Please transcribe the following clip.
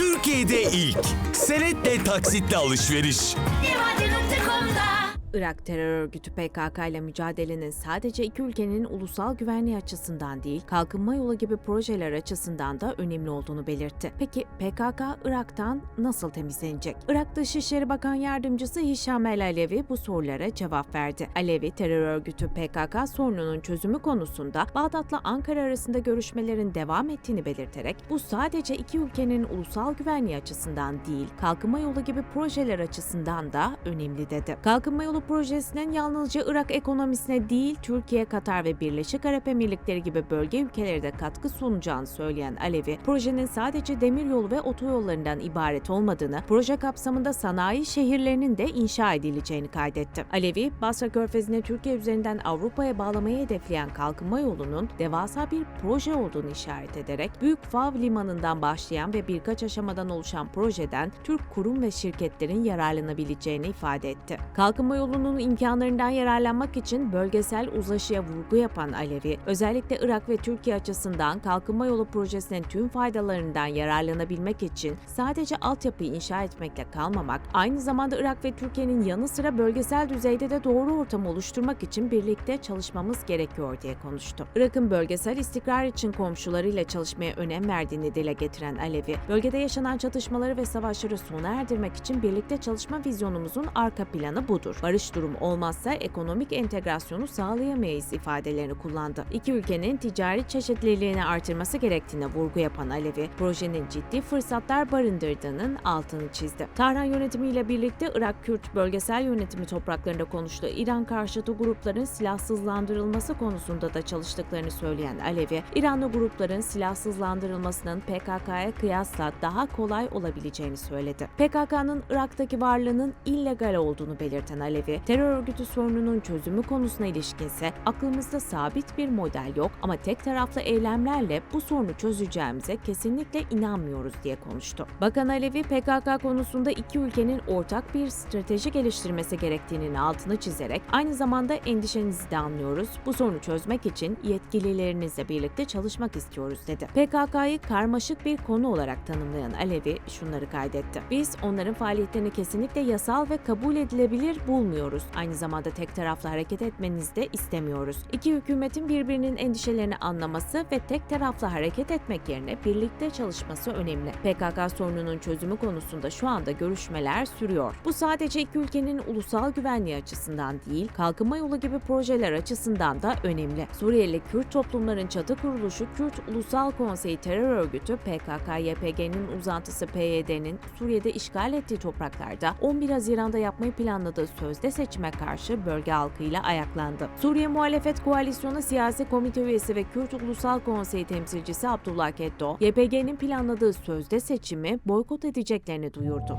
Türkiye'de ilk. Senetle taksitle alışveriş. Divacı.com'da Irak terör örgütü PKK ile mücadelenin sadece iki ülkenin ulusal güvenliği açısından değil, kalkınma yolu gibi projeler açısından da önemli olduğunu belirtti. Peki PKK Irak'tan nasıl temizlenecek? Irak Dışişleri Bakan Yardımcısı Hişam El Alevi bu sorulara cevap verdi. Alevi, terör örgütü PKK sorununun çözümü konusunda Bağdat'la Ankara arasında görüşmelerin devam ettiğini belirterek, bu sadece iki ülkenin ulusal güvenliği açısından değil, kalkınma yolu gibi projeler açısından da önemli dedi. Kalkınma yolu projesinin yalnızca Irak ekonomisine değil, Türkiye, Katar ve Birleşik Arap Emirlikleri gibi bölge ülkeleri de katkı sunacağını söyleyen Alevi, projenin sadece demiryolu ve otoyollarından ibaret olmadığını, proje kapsamında sanayi şehirlerinin de inşa edileceğini kaydetti. Alevi, Basra Körfezi'ni Türkiye üzerinden Avrupa'ya bağlamayı hedefleyen kalkınma yolunun devasa bir proje olduğunu işaret ederek, Büyük Fav Limanı'ndan başlayan ve birkaç aşamadan oluşan projeden Türk kurum ve şirketlerin yararlanabileceğini ifade etti. Kalkınma yolunun imkanlarından yararlanmak için bölgesel uzlaşıya vurgu yapan Alevi, özellikle Irak ve Türkiye açısından kalkınma yolu projesinin tüm faydalarından yararlanabilmek için sadece altyapıyı inşa etmekle kalmamak, aynı zamanda Irak ve Türkiye'nin yanı sıra bölgesel düzeyde de doğru ortamı oluşturmak için birlikte çalışmamız gerekiyor diye konuştu. Irak'ın bölgesel istikrar için komşularıyla çalışmaya önem verdiğini dile getiren Alevi, bölgede yaşanan çatışmaları ve savaşları sona erdirmek için birlikte çalışma vizyonumuzun arka planı budur. Barış durum olmazsa ekonomik entegrasyonu sağlayamayız ifadelerini kullandı. İki ülkenin ticari çeşitliliğini artırması gerektiğine vurgu yapan Alevi, projenin ciddi fırsatlar barındırdığının altını çizdi. Tahran yönetimiyle birlikte Irak Kürt bölgesel yönetimi topraklarında konuştuğu İran karşıtı grupların silahsızlandırılması konusunda da çalıştıklarını söyleyen Alevi, İranlı grupların silahsızlandırılmasının PKK'ya kıyasla daha kolay olabileceğini söyledi. PKK'nın Irak'taki varlığının illegal olduğunu belirten Alevi, terör örgütü sorununun çözümü konusuna ilişkinse aklımızda sabit bir model yok ama tek taraflı eylemlerle bu sorunu çözeceğimize kesinlikle inanmıyoruz diye konuştu. Bakan Alevi PKK konusunda iki ülkenin ortak bir strateji geliştirmesi gerektiğinin altını çizerek aynı zamanda endişenizi de anlıyoruz. Bu sorunu çözmek için yetkililerinizle birlikte çalışmak istiyoruz dedi. PKK'yı karmaşık bir konu olarak tanımlayan Alevi şunları kaydetti. Biz onların faaliyetlerini kesinlikle yasal ve kabul edilebilir bulmuyoruz. Aynı zamanda tek taraflı hareket etmenizi de istemiyoruz. İki hükümetin birbirinin endişelerini anlaması ve tek taraflı hareket etmek yerine birlikte çalışması önemli. PKK sorununun çözümü konusunda şu anda görüşmeler sürüyor. Bu sadece iki ülkenin ulusal güvenliği açısından değil, kalkınma yolu gibi projeler açısından da önemli. Suriyeli Kürt toplumların çatı kuruluşu Kürt Ulusal Konseyi terör örgütü PKK-YPG'nin uzantısı PYD'nin Suriye'de işgal ettiği topraklarda 11 Haziran'da yapmayı planladığı sözde seçime karşı bölge halkıyla ayaklandı. Suriye Muhalefet Koalisyonu Siyasi Komite üyesi ve Kürt Ulusal Konseyi temsilcisi Abdullah Keddo, YPG'nin planladığı sözde seçimi boykot edeceklerini duyurdu.